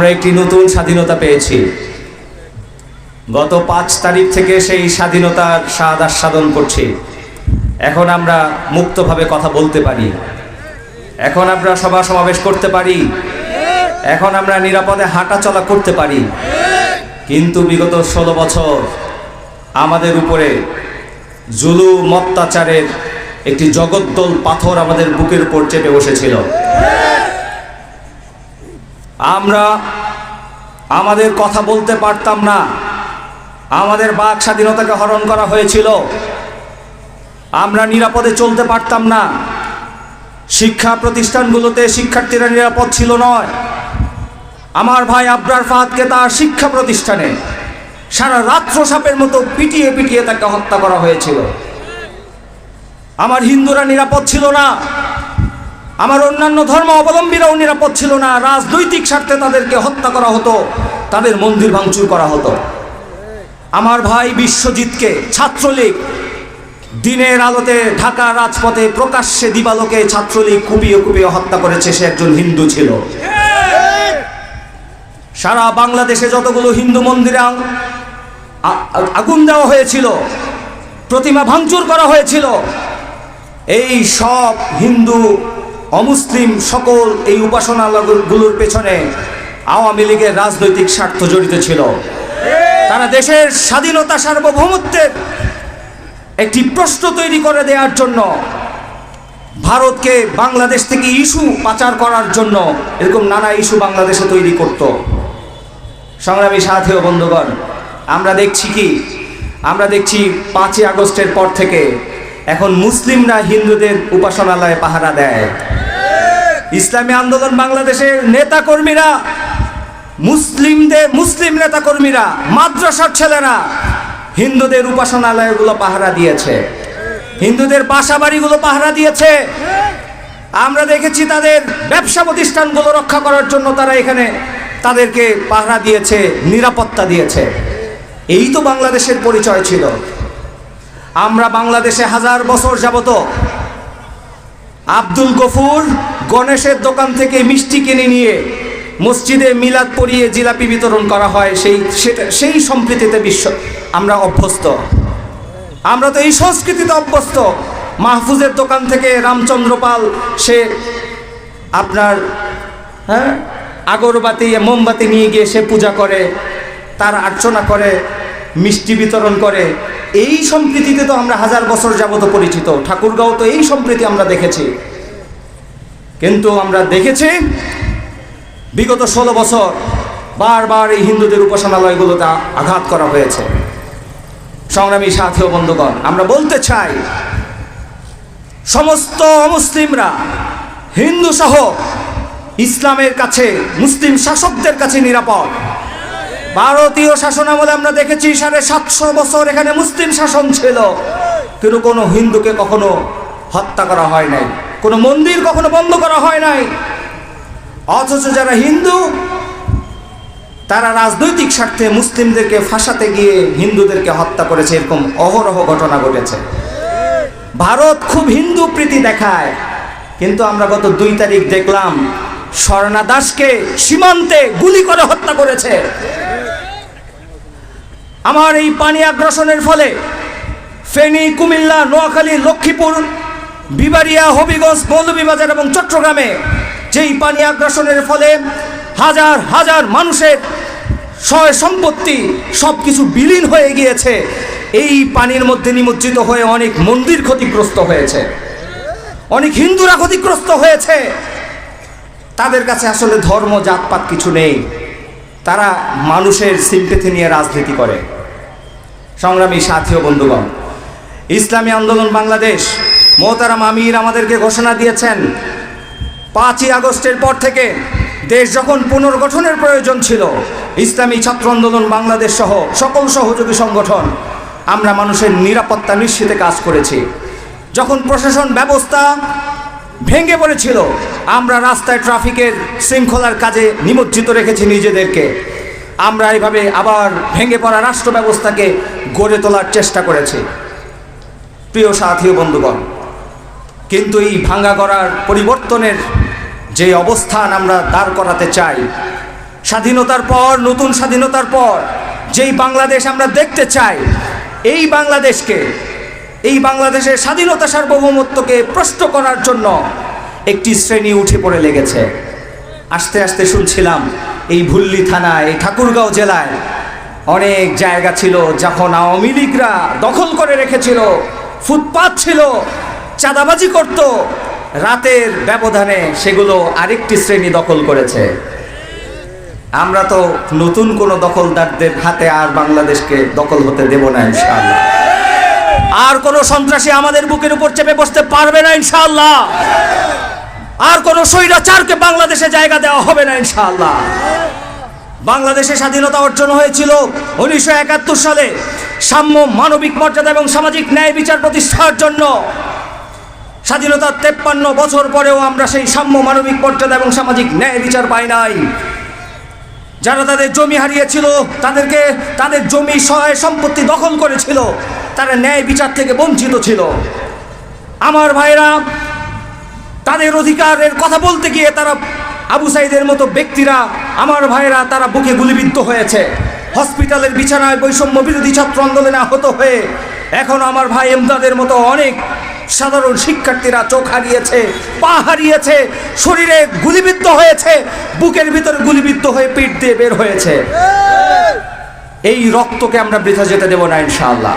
আমরা একটি নতুন স্বাধীনতা পেয়েছি। গত পাঁচ তারিখ থেকে সেই স্বাধীনতার স্বাদ আস্বাদন করছি। এখন আমরা মুক্তভাবে কথা বলতে পারি। এখন আমরা সভা সমাবেশ করতে পারি। এখন আমরা নিরাপদে হাঁটা চলা করতে পারি। কিন্তু বিগত ষোলো বছর আমাদের উপরে জুলুম, অত্যাচারের একটি জগদ্দল পাথর আমাদের বুকের উপর চেপে বসেছিল। আমরা আমাদের কথা বলতে পারতাম না। আমাদের বাক স্বাধীনতাকে হরণ করা হয়েছিল। আমরা নিরাপদে চলতে পারতাম না। শিক্ষা প্রতিষ্ঠানগুলোতে শিক্ষার্থীরা নিরাপদ ছিল নয়। আমার ভাই আবরার ফাহাদকে তার শিক্ষা প্রতিষ্ঠানে সারা রাত্র সাপের মতো পিটিয়ে পিটিয়ে তাকে হত্যা করা হয়েছিল। আমার হিন্দুরা নিরাপদ ছিল না। আমার অন্যান্য ধর্ম অবলম্বীরাও নিরাপদ ছিল না। রাজনৈতিক স্বার্থে তাদেরকে হত্যা করা হতো, তাদের মন্দির ভাঙচুর করা হতো। আমার ভাই বিশ্বজিৎকে ছাত্রলীগ দিনের আলোতে ঢাকা রাজপথে প্রকাশ্যে দিবালোকে ছাত্রলীগ কুপিয়ে কুপিয়ে হত্যা করেছে, সে একজন হিন্দু ছিল। সারা বাংলাদেশে যতগুলো হিন্দু মন্দিরে আগুন দেওয়া হয়েছিল, প্রতিমা ভাঙচুর করা হয়েছিল, এই সব হিন্দু অমুসলিম সকল এই উপাসনালয়গুলোর পেছনে আওয়ামী লীগের রাজনৈতিক স্বার্থ জড়িত ছিল। তারা দেশের স্বাধীনতা সার্বভৌমত্বের একটি প্রশ্ন তৈরি করে দেওয়ার জন্য, ভারতকে বাংলাদেশ থেকে ইস্যু পাচার করার জন্য এরকম নানা ইস্যু বাংলাদেশে তৈরি করত। সংগ্রামী সাথী বন্ধুগণ, আমরা দেখছি কি? আমরা দেখছি পাঁচই আগস্টের পর থেকে এখন মুসলিমরা হিন্দুদের উপাসনালয়ে পাহারা দেয়। ইসলামী আন্দোলন বাংলাদেশের নেতা কর্মীরা মুসলিমদের মুসলিম নেতা কর্মীরা মাদ্রাসার ছেলেরা হিন্দুদের উপাসনালয়গুলো পাহারা দিয়েছে। হিন্দুদের বাসা বাড়িগুলো পাহারা দিয়েছে। আমরা দেখেছি তাদের ব্যবসা প্রতিষ্ঠানগুলো রক্ষা করার জন্য তারা এখানে তাদেরকে পাহারা দিয়েছে, নিরাপত্তা দিয়েছে। এই তো বাংলাদেশের পরিচয় ছিল। আমরা বাংলাদেশে হাজার বছর যাবত আব্দুল গফুর গণেশের দোকান থেকে মিষ্টি কিনে নিয়ে মসজিদে মিলাদ পরিয়ে জিলাপি বিতরণ করা হয়, সেই সেটা সেই সম্প্রীতিতে বিশ্ব আমরা অভ্যস্ত। আমরা তো এই সংস্কৃতিতে অভ্যস্ত। মাহফুজের দোকান থেকে রামচন্দ্র পাল, সে আপনার হ্যাঁ আগরবাতি, মোমবাতি নিয়ে গিয়ে সে পূজা করে, তার আর্চনা করে মিষ্টি বিতরণ করে। এই সম্প্রীতিতে তো আমরা হাজার বছর যাবত পরিচিত। ঠাকুরগাঁও তো এই সম্প্রীতি আমরা দেখেছি। কিন্তু আমরা দেখেছি, বিগত ষোলো বছর বারবার এই হিন্দুদের উপাসনালয়গুলোতে আঘাত করা হয়েছে। সংগ্রামী সাথী ও বন্ধুগণ, আমরা বলতে চাই, সমস্ত মুসলিমরা হিন্দু সহ ইসলামের কাছে, মুসলিম শাসকদের কাছে নিরাপদ। ভারতীয় শাসন আমলে আমরা দেখেছি সাড়ে সাতশো বছর এখানে মুসলিম শাসন ছিল। কিন্তু কোনো হিন্দুকে কখনো হত্যা করা হয় নাই। কোনো মন্দির কখনো বন্ধ করা হয় নাই। অথচ যারা হিন্দু, তারা রাজনৈতিক স্বার্থে মুসলিমদেরকে ফাঁসাতে গিয়ে হিন্দুদেরকে হত্যা করেছে, এরকম অহরহ ঘটনা ঘটেছে। ভারত খুব হিন্দু প্রীতি দেখায়, কিন্তু আমরা গত দুই তারিখ দেখলাম স্বর্ণা দাসকে সীমান্তে গুলি করে হত্যা করেছে। আমার এই পানি আগ্রাসনের ফলে ফেনী, কুমিল্লা, নোয়াখালী, লক্ষ্মীপুর বিবারিয়া হবিগঞ্জ, মৌলভীবাজার এবং চট্টগ্রামে যেই পানি আগ্রাসনের ফলে হাজার হাজার মানুষের সয় সম্পত্তি সব কিছু বিলীন হয়ে গিয়েছে, এই পানির মধ্যে নিমজ্জিত হয়ে অনেক মন্দির ক্ষতিগ্রস্ত হয়েছে। অনেক হিন্দুরা ক্ষতিগ্রস্ত হয়েছে। তাদের কাছে আসলে ধর্ম, জাতপাত কিছু নেই। তারা মানুষের সিম্পেথি নিয়ে রাজনীতি করে। সংগ্রামী সাথী ও বন্ধুগণ, ইসলামী আন্দোলন বাংলাদেশ, মোহতারাম আমির আমাদেরকে ঘোষণা দিয়েছেন, পাঁচই আগস্টের পর থেকে দেশ যখন পুনর্গঠনের প্রয়োজন ছিল, ইসলামী ছাত্র আন্দোলন বাংলাদেশ সহ সকল সহযোগী সংগঠন, আমরা মানুষের নিরাপত্তা নিশ্চিতে কাজ করেছি। যখন প্রশাসন ব্যবস্থা ভেঙে পড়েছিল। আমরা রাস্তায় ট্রাফিকের শৃঙ্খলার কাজে নিমজ্জিত রেখেছি নিজেদেরকে। আমরা এইভাবে আবার ভেঙে পড়া রাষ্ট্র ব্যবস্থাকে গড়ে তোলার চেষ্টা করেছি। প্রিয় সাথী বন্ধুগণ, কিন্তু এই ভাঙ্গা করার পরিবর্তনের যে অবস্থান আমরা দাঁড় করাতে চাই, স্বাধীনতার পর, নতুন স্বাধীনতার পর, যেই বাংলাদেশ আমরা দেখতে চাই, এই বাংলাদেশকে এই বাংলাদেশের স্বাধীনতা সার্বভৌমত্বকে প্রশ্ন করার জন্য একটি শ্রেণি উঠে পড়ে লেগেছে। আস্তে আস্তে শুনছিলাম এই ভুল্লি থানায়, এই ঠাকুরগাঁও জেলায় অনেক জায়গা ছিল যখন আওয়ামী লীগরা দখল করে রেখেছিল, ফুটপাত ছিল, চাঁদাবাজি করত। রাতের ব্যবধানে সেগুলো আরেকটি শ্রেণি দখল করেছে। আমরা তো নতুন কোনো দখলদারদের হাতে আর বাংলাদেশকে দখল হতে দেব না ইনশাআল্লাহ। আর কোনো সন্ত্রাসী আমাদের বুকের উপর চেপে বসতে পারবে না, ইনশাআল্লাহ। আর কোনো স্বৈরাচারকে বাংলাদেশে জায়গা দেওয়া হবে না, ইনশাআল্লাহ। বাংলাদেশে স্বাধীনতা অর্জন হয়েছিল উনিশশো একাত্তর সালে সাম্য মানবিক মর্যাদা এবং সামাজিক ন্যায় বিচার প্রতিষ্ঠার জন্য। স্বাধীনতার তেপ্পান্ন বছর পরেও আমরা সেই সাম্য মানবিক মর্যাদা এবং সামাজিক ন্যায় বিচার পাই নাই। যারা তাদের জমি হারিয়েছিল, তাদেরকে তাদের জমি সহায় সম্পত্তি দখল করেছিল। তারা ন্যায় বিচার থেকে বঞ্চিত ছিল। আমার ভাইরা, তাদের অধিকারের কথা বলতে গিয়ে তারা আবু সাইদের মতো ব্যক্তিরা, আমার ভাইরা, তারা বুকে গুলিবিদ্ধ হয়েছে। হসপিটালের বিছানায় বৈষম্য বিরোধী ছাত্র আন্দোলনে আহত হয়ে এখন আমার ভাই এমদাদের মতো অনেক সাধারণ শিক্ষার্থীরা চোখ হারিয়েছে, পা হারিয়েছে, শরীরে গুলিবিদ্ধ হয়েছে, বুকের ভিতরে গুলিবিদ্ধ হয়ে পিঠ দিয়ে বের হয়েছে। এই রক্তকে আমরা বৃথা যেতে দেব না, ইনশাআল্লাহ।